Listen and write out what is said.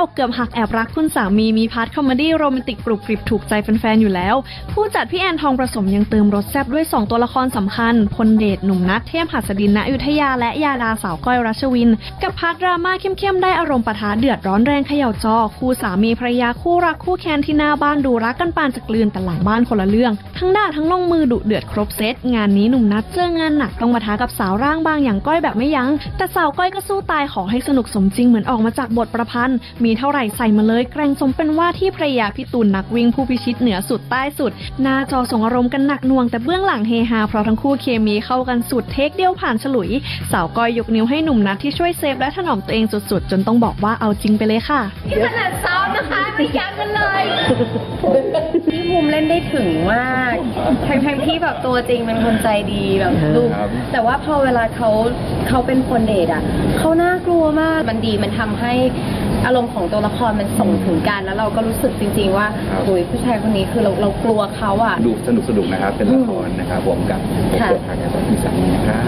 อกเกือบหักแอบรักคุณสามีมีพาร์ทคอมเมดี้โรแมนติกกรุบกริบถูกใจแฟนๆอยู่แล้ว ผู้จัดพี่แอนทองประสมยังเติมรสแซ่บด้วย 2 ตัวละครสำคัญ พลเดชหนุ่มนัทเทพหัสดินณอยุธยาและยาดาสาวก้อยรัชวิน กับพาร์ทดราม่าเข้มๆได้อารมณ์ปะทะเดือดร้อนแรงเขย่าจอ คู่สามีภรรยาคู่รักคู่แค้นที่หน้าบ้านดูรักกันปานจะกลืนแต่หลังบ้านคนละเรื่อง ทั้งด่าทั้งลงมือดุเดือดครบเซตงานนี้หนุ่มนัทเจองานหนักต้องมาท้ากับสาวร่างบางอย่างก้อยแบบไม่ยัง้งแต่สาวก้อยก็สู้ตายขอให้สนุกสมจริงเหมือนออกมาจากบทประพันธ์มีเท่าไหร่ใส่มาเลยแกร่งสมเป็นว่าที่ภรรยาพี่ตูนนักวิ่งผู้พิชิตเหนือสุดใต้สุด หน้าจอส่งอารมณ์กันหนักหน่วงแต่เบื้องหลังเฮฮาเพราะทั้งคู่เคมีเข้ากันสุดเทคเดียวผ่านฉลุย สาวก้อยยกนิ้วให้หนุ่มนัทที่ช่วยเซฟและถนอมตัวเองสุดๆ จนต้องบอกว่าเอาจริงไปเลยค่ะขนาดซ้อมนะคะไม่ยั้งกันเลยพี่ภูมิเล่นได้ถึงมากทั้งๆที่แบบตัวจริงเป็นคนใจดีแบบดูครับแต่ว่าพอเวลาเขาเขาเป็นคนเดทอะเขาน่ากลัวมากมันดีมันทำให้ อารมณ์ของตัวละครมันส่งถึงกันแล้วเราก็รู้สึกจริง ๆ ว่าโอ้ยผู้ชายคนนี้คือเราเรากลัวเขาอะ ดูสนุกสนุกๆนะครับ เป็นละครนะครับผมกับผมค่ะเปิดทางการตอนที่สามนะครับ